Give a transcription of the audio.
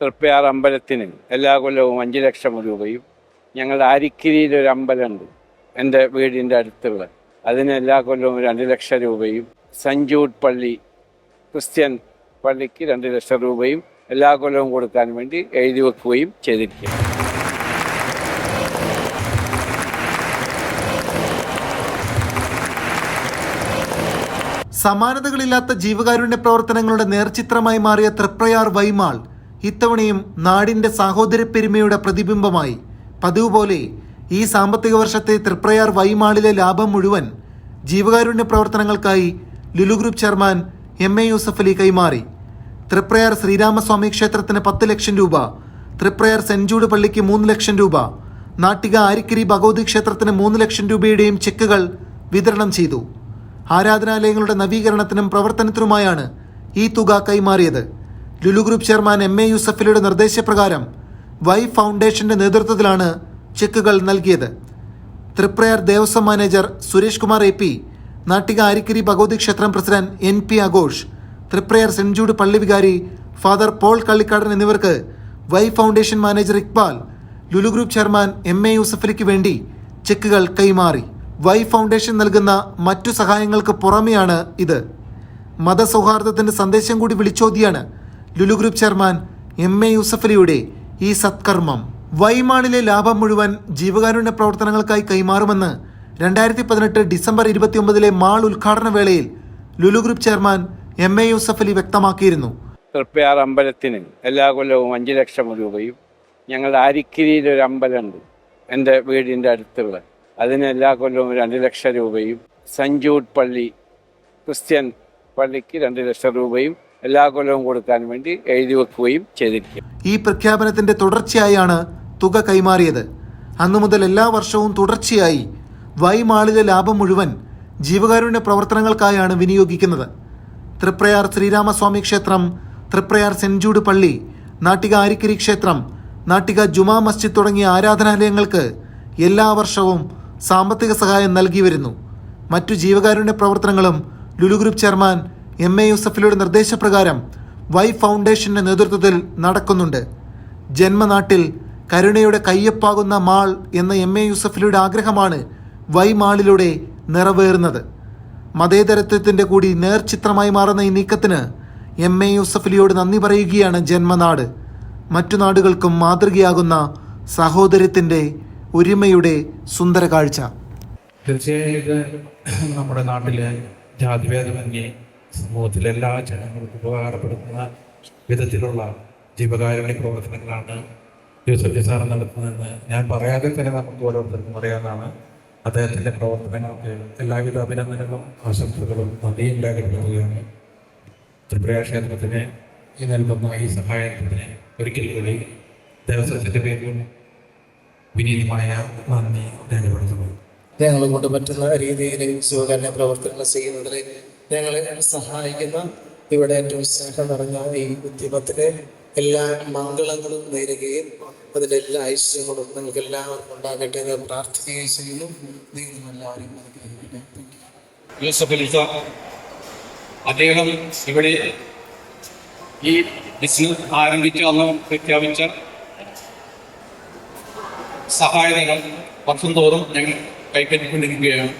തൃപ്പയാർ അമ്പലത്തിന് എല്ലാ കൊല്ലവും അഞ്ച് ലക്ഷം രൂപയും. ഞങ്ങളുടെ അരിക്കിരിയിലൊരു അമ്പലമുണ്ട്. എന്റെ വീടിന്റെ അടുത്തുള്ള. അതിന് എല്ലാ കൊല്ലവും രണ്ട് ലക്ഷം രൂപയും. സഞ്ജൂട്ട് പള്ളി ക്രിസ്ത്യൻ പള്ളിക്ക് രണ്ട് ലക്ഷം രൂപയും എല്ലാ കൊല്ലവും കൊടുക്കാൻ വേണ്ടി എഴുതി വെക്കുകയും ചെയ്തിരിക്കും സമാനതകളില്ലാത്ത ജീവകാരുണ്യ പ്രവർത്തനങ്ങളുടെ നേർചിത്രമായി മാറിയ തൃപ്രയാർ വൈമാൾ ഇത്തവണയും നാടിന്റെ സാഹോദര്യപ്പെരുമയുടെ പ്രതിബിംബമായി. പതിവ് പോലെ ഈ സാമ്പത്തിക വർഷത്തെ തൃപ്രയാർ വൈമാളിലെ ലാഭം മുഴുവൻ ജീവകാരുണ്യ പ്രവർത്തനങ്ങൾക്കായി Lulu group chairman M A Yusuf Ali കൈമാറി. തൃപ്രയാർ ശ്രീരാമസ്വാമി ക്ഷേത്രത്തിന് പത്ത് ലക്ഷം രൂപ തൃപ്രയാർ ജൂഡ് പള്ളിക്ക് മൂന്ന് ലക്ഷം രൂപ നാട്ടിക ആരിക്കിരി ഭഗവതി ക്ഷേത്രത്തിന് മൂന്ന് ലക്ഷം രൂപയുടെയും ചെക്കുകൾ വിതരണം ചെയ്തു. ആരാധനാലയങ്ങളുടെ നവീകരണത്തിനും പ്രവർത്തനത്തിനുമായാണ് ഈ തുക കൈമാറിയത്. Lulu group chairman M A യൂസഫലിയുടെ നിർദ്ദേശപ്രകാരം വൈ ഫൗണ്ടേഷന്റെ നേതൃത്വത്തിലാണ് ചെക്കുകൾ നൽകിയത്. Triprayar Devaswom manager Suresh Kumar A P Nattika Arikkari Bhagavathi ക്ഷേത്രം president N P Aghosh Triprayar saint Jude പള്ളി വികാരി ഫാദർ പോൾ കള്ളിക്കാടൻ എന്നിവർക്ക് Y foundation manager Iqbal Lulu group chairman M A യൂസഫലിക്ക് വേണ്ടി ചെക്കുകൾ കൈമാറി. വൈ ഫൗണ്ടേഷൻ നൽകുന്ന മറ്റു സഹായങ്ങൾക്ക് പുറമെയാണ് ഇത്. മതസൗഹാർദ്ദത്തിന്റെ സന്ദേശം കൂടി വിളിച്ചോതിയാണ് Lulu group chairman M A യൂസഫലിയുടെ ഈ സത്കർമ്മം വൈമാണിലെ ലാഭം മുഴുവൻ ജീവകാരുണ്യ പ്രവർത്തനങ്ങൾക്കായി കൈമാറുമെന്ന് രണ്ടായിരത്തി പതിനെട്ട് ഡിസംബർ ഇരുപത്തിയൊമ്പതിലെ മാൾ ഉദ്ഘാടന വേളയിൽ Lulu group chairman M A Yusuffali വ്യക്തമാക്കിയിരുന്നു. തൃപ്പയാർ അമ്പലത്തിന് എല്ലാ കൊല്ലവും അഞ്ച് ലക്ഷം രൂപയും ഞങ്ങളുടെ അരിക്കിരിയിൽ ഒരു അമ്പലമുണ്ട് എന്റെ വീടിന്റെ അടുത്തുള്ള. അതിന് എല്ലാ കൊല്ലവും രണ്ട് ലക്ഷം രൂപയും സഞ്ജൂട്ട് പള്ളി ക്രിസ്ത്യൻ പള്ളിക്ക് രണ്ട് ലക്ഷം രൂപയും എല്ലാ കൊല്ലവും കൊടുക്കാൻ വേണ്ടി എഴുതി വെക്കുകയും ചെയ്തിരിക്കും. ഈ പ്രഖ്യാപനത്തിന്റെ തുടർച്ചയായാണ് തുക കൈമാറിയത്. അന്നു മുതൽ എല്ലാ വർഷവും തുടർച്ചയായി വൈമാളിലെ ലാഭം മുഴുവൻ ജീവകാരുണ്യ പ്രവർത്തനങ്ങൾക്കായാണ് വിനിയോഗിക്കുന്നത്. തൃപ്രയാർ ശ്രീരാമസ്വാമി ക്ഷേത്രം തൃപ്രയാർ സെന്റ് ജൂഡ് പള്ളി നാട്ടിക ആരിക്കരി ക്ഷേത്രം നാട്ടിക ജുമാ മസ്ജിദ് തുടങ്ങിയ ആരാധനാലയങ്ങൾക്ക് എല്ലാ വർഷവും സാമ്പത്തിക സഹായം നൽകി വരുന്നു. മറ്റു ജീവകാരുണ്യ പ്രവർത്തനങ്ങളും Lulu group chairman M A യൂസഫിലയുടെ നിർദ്ദേശപ്രകാരം വൈ ഫൗണ്ടേഷന്റെ നേതൃത്വത്തിൽ നടക്കുന്നുണ്ട്. ജന്മനാട്ടിൽ കരുണയുടെ കയ്യപ്പാകുന്ന മാൾ എന്ന എം എ യൂസഫിലയുടെ ആഗ്രഹമാണ് വൈ മാളിലൂടെ നിറവേറുന്നത്. മതേതരത്വത്തിന്റെ കൂടി നേർചിത്രമായി മാറുന്ന ഈ നീക്കത്തിന് എം എ യൂസഫലിയോട് നന്ദി പറയുകയാണ് ജന്മനാട്. മറ്റു നാടുകൾക്കും മാതൃകയാകുന്ന സഹോദര്യത്തിന്റെ ഒരുമയുടെ സുന്ദര കാഴ്ച തീർച്ചയായും നമ്മുടെ നാട്ടിലെ ജാതിഭേദമന്യേ സമൂഹത്തിലെ എല്ലാ ജനങ്ങൾക്കും ഉപകാരപ്പെടുന്ന വിധത്തിലുള്ള ജീവകാരുണ്യ പ്രവർത്തനങ്ങളാണ് യൂസഫ് സാർ നടത്തുന്നതെന്ന് ഞാൻ പറയാതെ തന്നെ നമുക്ക് ഓരോരുത്തർക്കും അറിയാവുന്നതാണ് അദ്ദേഹത്തിന്റെ പ്രവർത്തനങ്ങൾക്ക് എല്ലാവിധ അഭിനന്ദനങ്ങളും ആശംസകളും നന്ദിയും രേഖപ്പെടുത്തുകയാണ്. ത്രിപുര ക്ഷേത്രത്തിന് ഈ നൽകുന്ന ഈ സഹായത്തിന് ഒരിക്കൽ കൂടി ദേവസ്വത്തിന്റെ പേരിലും വിനീതമായ നന്ദി രേഖപ്പെടുത്തുന്നു. ഞങ്ങൾ കൊണ്ട് പറ്റുന്ന രീതിയിൽ ശിവകന്യ പ്രവർത്തനങ്ങൾ ചെയ്യുന്നതിൽ ഞങ്ങളെ സഹായിക്കുന്ന ഇവിടെ ഏറ്റവും സ്നേഹം നിറഞ്ഞ ഈ ഉദ്യമത്തിലെ എല്ലാ മംഗളങ്ങളും നേരുകയും അതിന്റെ എല്ലാ ഐശ്വര്യങ്ങളും നിങ്ങൾക്ക് എല്ലാവർക്കും ഉണ്ടാകട്ടെ എന്ന് പ്രാർത്ഥിക്കുകയും ചെയ്യുന്നു. ദൈവം എല്ലാവരും അദ്ദേഹം ഇവിടെ ഈ ബിസിനസ് ആരംഭിച്ച അന്ന് പ്രഖ്യാപിച്ച സഹായതകൾ വർഷം തോറും ഞങ്ങൾ കൈപ്പറ്റിക്കൊണ്ടിരിക്കുകയാണ്.